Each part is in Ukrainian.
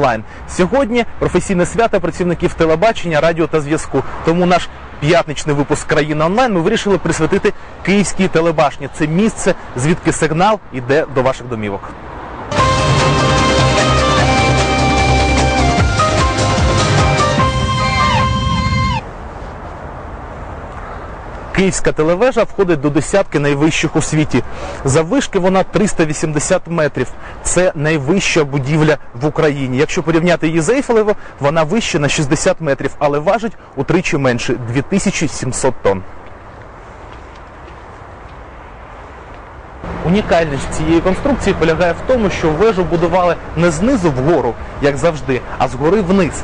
онлайн. Сьогодні професійне свято працівників телебачення, радіо та зв'язку. Тому наш п'ятничний випуск країна онлайн ми вирішили присвятити київській телебашні. Це місце, звідки сигнал іде до ваших домівок. Київська телевежа входить до десятки найвищих у світі. Заввишки вона 380 метрів. Це найвища будівля в Україні. Якщо порівняти її з Ейфелево, вона вища на 60 метрів, але важить утричі менше 2700 тонн. Унікальність цієї конструкції полягає в тому, що вежу будували не знизу вгору, як завжди, а згори вниз.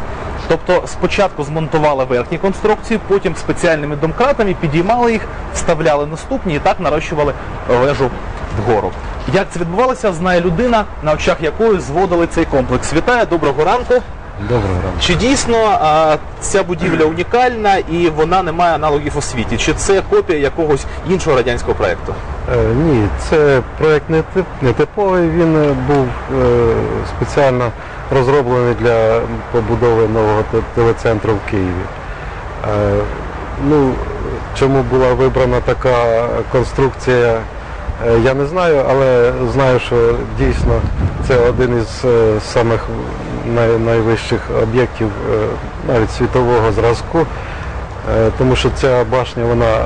Тобто спочатку змонтували верхні конструкції, потім спеціальними домкратами підіймали їх, вставляли наступні і так нарощували вежу вгору. Як це відбувалося, знає людина, на очах якої зводили цей комплекс. Вітаю, доброго ранку. Доброго ранку. Чи дійсно а, ця будівля унікальна і вона не має аналогів у світі? Чи це копія якогось іншого радянського проєкту? Е, ні, це проєкт не, тип, не типовий, він е, був е, спеціально розроблений для побудови нового телецентру в Києві. Ну, чому була вибрана така конструкція, я не знаю, але знаю, що дійсно це один із самих най, найвищих об'єктів навіть світового зразку, тому що ця башня, вона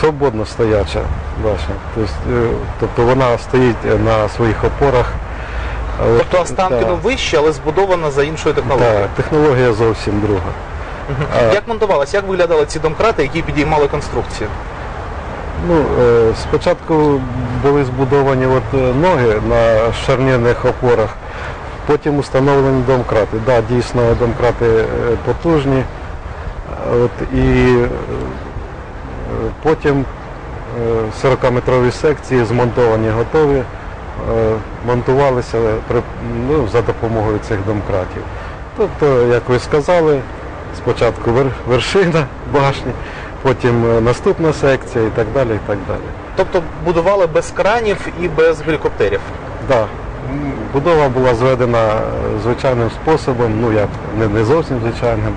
свободно стояча. Тобто, е, тобто вона стоїть на своїх опорах. Тобто Останкіно так, вище, але збудована за іншою технологією. так, технологія зовсім друга. А, Як монтувалося, як виглядали ці домкрати, які підіймали конструкцію? Ну, е, спочатку були збудовані от, е, ноги на шарнірних опорах, потім установлені домкрати. Да, дійсно, домкрати е, потужні. От, і е, потім е, 40-метрові секції змонтовані, готові, е, монтувалися ну, за допомогою цих домкратів. Тобто, як ви сказали, спочатку вершина башні, потім е, наступна секція і так далі. І так далі. Тобто будували без кранів і без гелікоптерів. Да. Будова була зведена е, звичайним способом, ну як не, зовсім звичайним.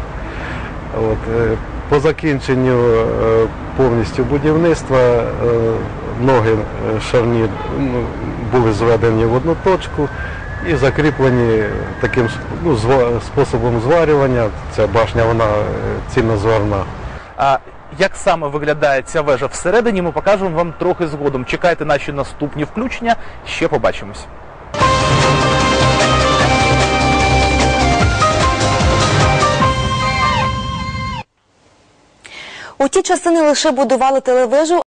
От, е, по закінченню е, повністю будівництва е, ноги е, шарні ну, були зведені в одну точку і закріплені таким ну, способом зварювання. Ця башня вона цільнозварна. А як саме виглядає ця вежа всередині, ми покажемо вам трохи згодом. Чекайте наші наступні включення, ще побачимось. У ті часи не лише будували телевежу,